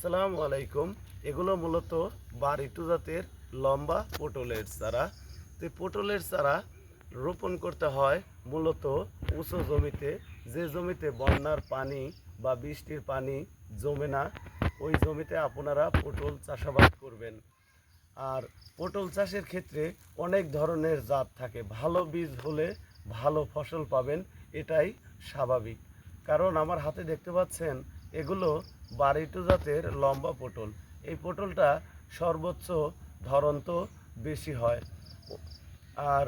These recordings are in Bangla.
আসসালামু আলাইকুম। এগুলো মূলত বাড়িটু জাতের লম্বা পটলের চারা। তো পটলের চারা রোপণ করতে হয় মূলত উঁচু জমিতে। যে জমিতে বন্যার পানি বা বৃষ্টির পানি জমে না, ওই জমিতে আপনারা পটল চাষাবাদ করবেন। আর পটল চাষের ক্ষেত্রে অনেক ধরনের জাত থাকে। ভালো বীজ হলে ভালো ফসল পাবেন, এটাই স্বাভাবিক। কারণ আমার হাতে দেখতে পাচ্ছেন এগুলো বাড়িটু জাতের লম্বা পটল। এই পটলটা সর্বোচ্চ ধরন তো বেশি হয়। আর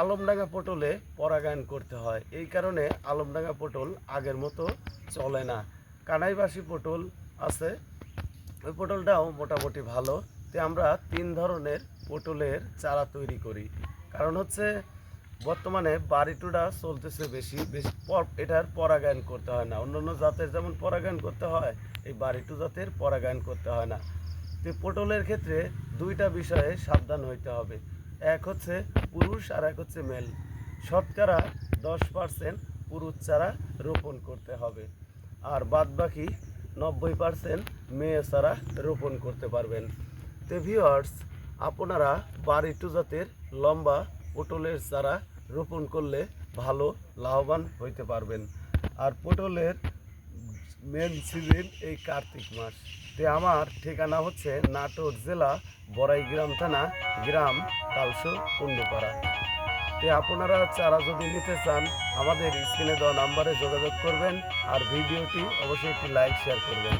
আলমডাঙ্গা পটলে পরাগায়ন করতে হয়। এই কারণে আলমডাঙ্গা পটল আগের মতো চলে না। কানাইবাসী পটল আছে। ওই পটলটাও মোটামুটি ভালো। তো আমরা তিন ধরনের পটলের চারা তৈরি করি। কারণ হচ্ছে বর্তমানে বাড়িটুডা চলতেছে বেশি বেশি এটার পরাগায়ন করতে হয় না। অন্যান্য জাতের যেমন পরাগায়ন করতে হয়, এই বাড়িটু জাতের পরাগায়ন করতে হয় না। তো পটলের ক্ষেত্রে দুইটা বিষয়ে সাবধান হইতে হবে। এক হচ্ছে পুরুষ আর এক হচ্ছে মেল। শতকরা দশ পার্সেন্ট পুরুষ চারা রোপণ করতে হবে। আর বাদ বাকি নব্বই পার্সেন্ট মেয়ে চারা রোপণ করতে পারবেন। তো ভিওয়ার্স আপনারা বাড়িটু জাতের লম্বা পটলের চারা রোপণ করলে ভালো লাভবান হইতে পারবেন। আর পটলের মেন সিজন এই কার্তিক মাস। তে আমার ঠিকানা হচ্ছে নাটোর জেলা বড়াইগ্রাম থানা, গ্রাম তালসো, কুণ্ডুপাড়া। তে আপনারা চারা যদি নিতে চান, আমাদের স্ক্রিনে দেওয়া নাম্বারে যোগাযোগ করবেন আর ভিডিওটি অবশ্যই একটি লাইক শেয়ার করবেন।